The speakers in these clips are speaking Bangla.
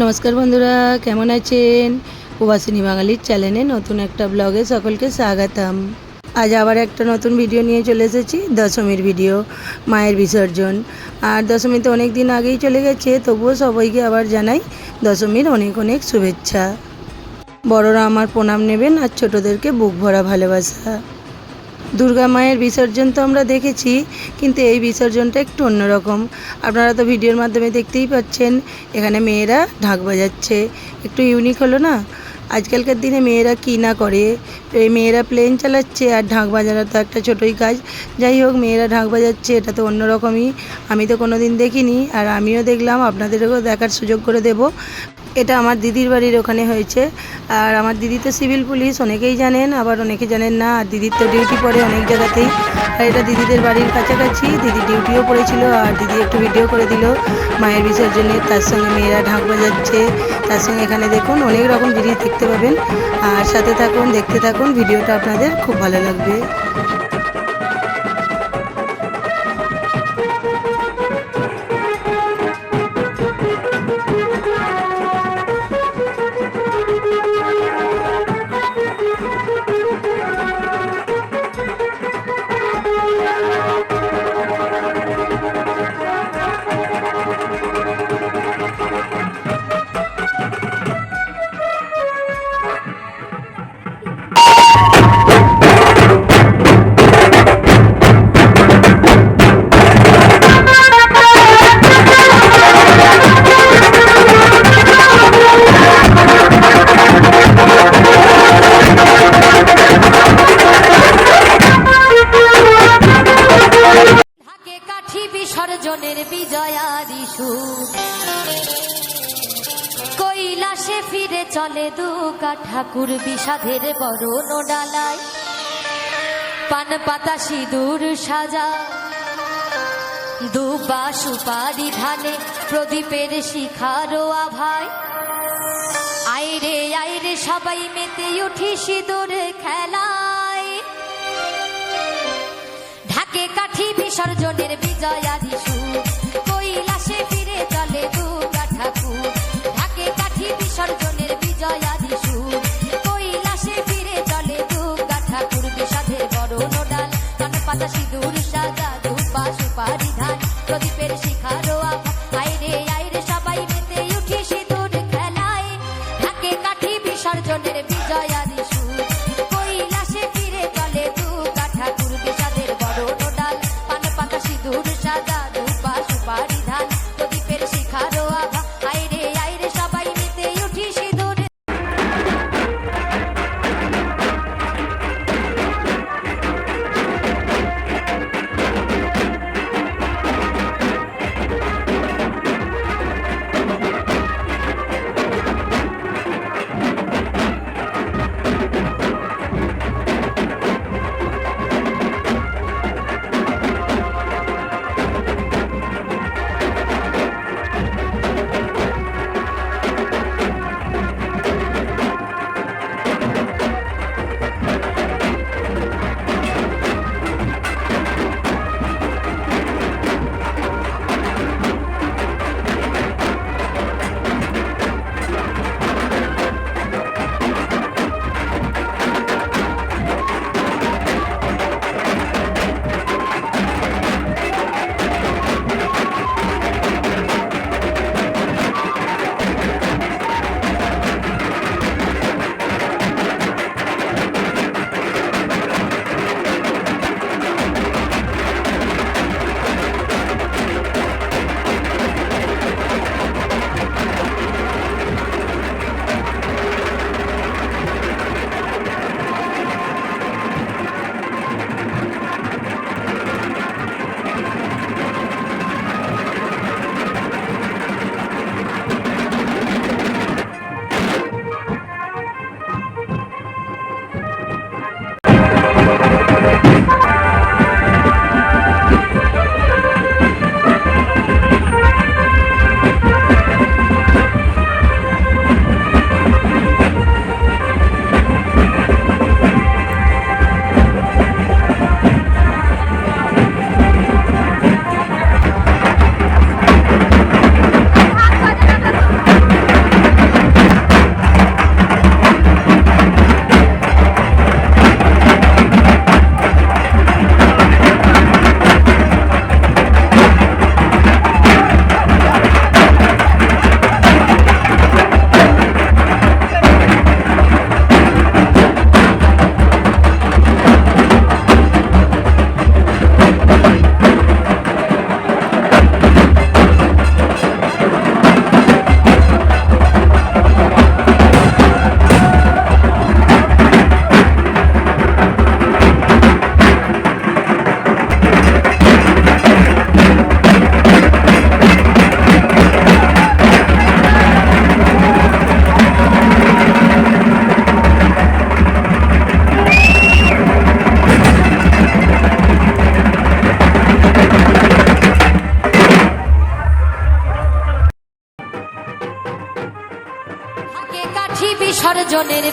নমস্কার বন্ধুরা, কেমন আছেন? প্রবাসিনী বাঙালির চ্যানেলে নতুন একটা ব্লগে সকলকে স্বাগতম। আজ আবার একটা নতুন ভিডিও নিয়ে চলে এসেছি, দশমীর ভিডিও, মায়ের বিসর্জন। আর দশমী তো অনেক দিন আগেই চলে গেছে, তবুও সবাইকে আবার জানাই দশমীর অনেক অনেক শুভেচ্ছা। বড়রা আমার প্রণাম নেবেন আর ছোটদেরকে বুক ভরা ভালোবাসা। দুর্গা মায়ের বিসর্জন তো আমরা দেখেছি, কিন্তু এই বিসর্জনটা একটু অন্যরকম। আপনারা তো ভিডিওর মাধ্যমে দেখতেই পাচ্ছেন, এখানে মেয়েরা ঢাক বাজাচ্ছে। একটু ইউনিক হলো না? আজকালকার দিনে মেয়েরা কী না করে? মেয়েরা প্লেন চালাচ্ছে আর ঢাক বাজানো তো একটা ছোটোই কাজ। যাই হোক, মেয়েরা ঢাক বাজাচ্ছে, এটা তো অন্যরকমই। আমি তো কোনো দিন দেখিনি, আর আমিও দেখলাম, আপনাদেরকেও দেখার সুযোগ করে দেব। এটা আমার দিদির বাড়ির ওখানে হয়েছে। আর আমার দিদি তো সিভিল পুলিশ, অনেকেই জানেন, আবার অনেকে জানেন না, আর দিদির তো ডিউটি পড়ে অনেক জায়গাতেই। আর এটা দিদিদের বাড়ির কাছাকাছি, দিদি ডিউটিও পড়েছিল, আর দিদি একটু ভিডিও করে দিল। মায়ের বিসর্জনে তার সঙ্গে মেয়েরা ঢাক বাজাচ্ছে। তার সঙ্গে এখানে দেখুন, অনেক রকম জিনিস দেখতে পাবেন। আর সাথে থাকুন, দেখতে থাকুন ভিডিওটা আপনাদের খুব ভালো লাগবে। চলে দুকা ঠাকুর বিষাধের বরণ ডালায়। পান পাতা সিঁদুর সাজা। দুবা সুপারি ধানে প্রদীপের শিখারো আভায়। আইরে আইরে সবাই মেতে উঠি সিঁদুর খেলায়। ঢাকে কাঠি বিসর্জনের বিজয়ারি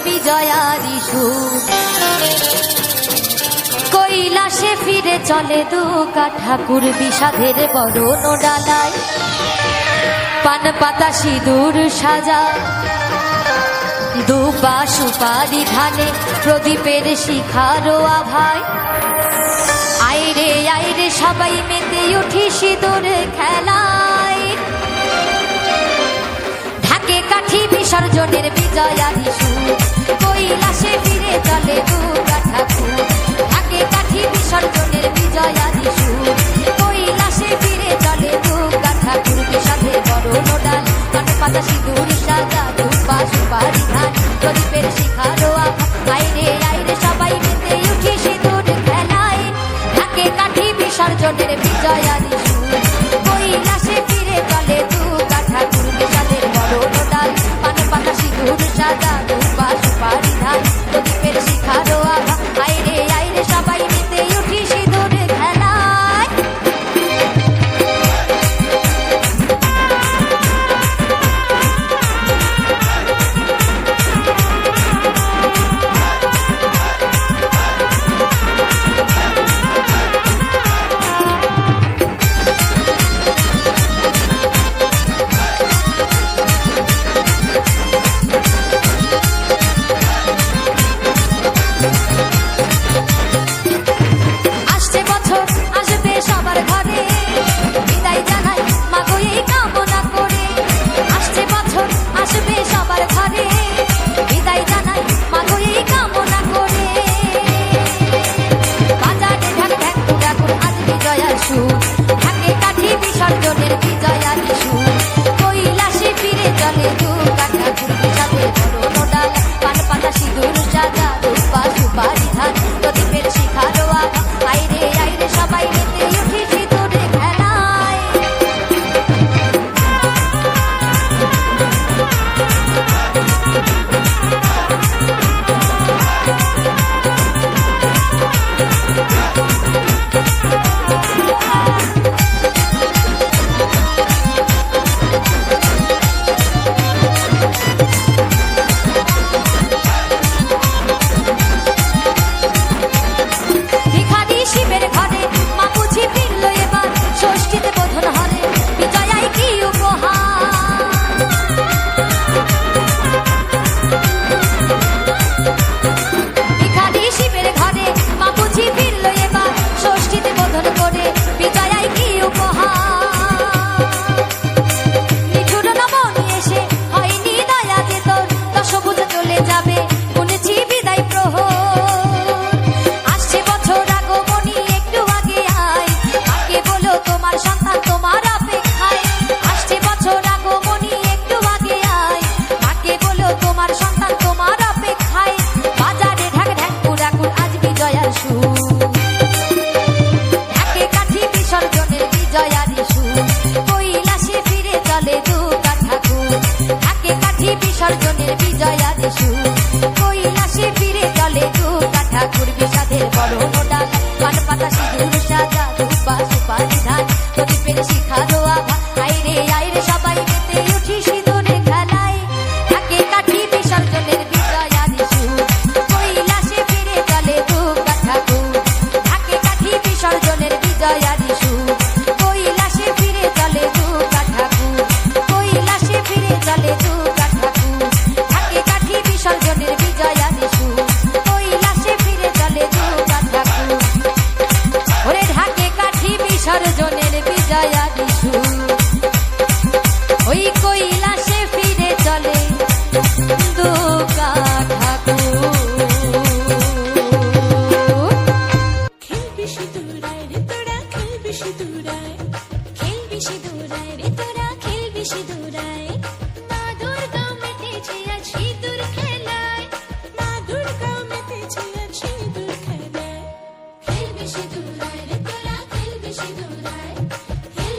বিজয়ারি সুখ। কৈলাসে ফিরে চলে দুকা ঠাকুর বিষাধের বড় ডালায়। পান পাতা সিঁদুর সাজা দুপা সুপারি ধানে প্রদীপের শিখারও আভায়। আইরে আইরে, সবাই মেতে উঠি সিঁদুরে খেলায়। ঢাকে কাঠি বিসর্জনের বিজয়া সুর কৈলাসে ফিরে পাতা শিখে সাজা।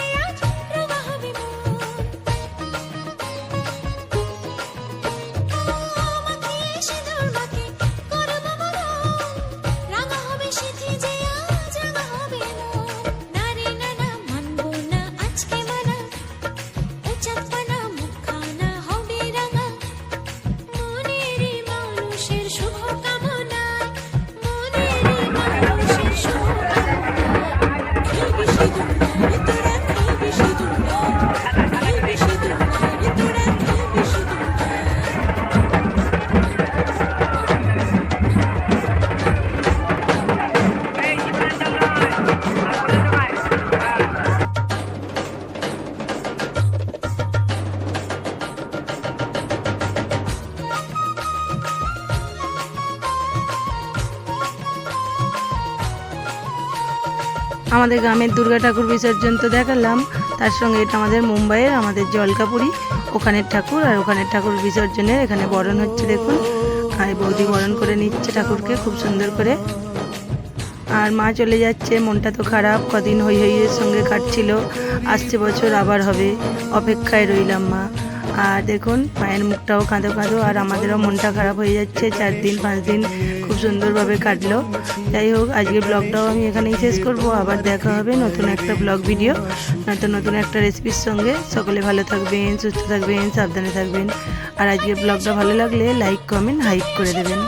Hey, আমাদের গ্রামের দুর্গা ঠাকুর বিসর্জন তো দেখালাম। তার সঙ্গে এটা আমাদের মুম্বাইয়ের আমাদের জলকাপুরি, ওখানের ঠাকুর আর ওখানের ঠাকুর বিসর্জনের এখানে বরণ হচ্ছে দেখুন। আর বৌদি বরণ করে নিচ্ছে ঠাকুরকে খুব সুন্দর করে। আর মা চলে যাচ্ছে, মনটা তো খারাপ, কদিন হই হইয়ের সঙ্গে কাটছিল, আসছে বছর আবার হবে, অপেক্ষায় রইলাম মা। আর দেখুন, মায়ের মুখটাও কাঁদো কাঁদো, আর আমাদেরও মনটা খারাপ হয়ে যাচ্ছে। চার দিন, পাঁচ দিন খুব সুন্দরভাবে কাটলো। যাই হোক আজকে ব্লগটাও আমি এখানেই শেষ করব। আবার দেখা হবে নতুন একটা ব্লগ ভিডিও নতুন নতুন একটা রেসিপির সঙ্গে। সকলে ভালো থাকবেন, সুস্থ থাকবেন, সাবধানে থাকবেন। আর আজকে ব্লগটা ভালো লাগলে লাইক, কমেন্ট হাইক করে দেবেন।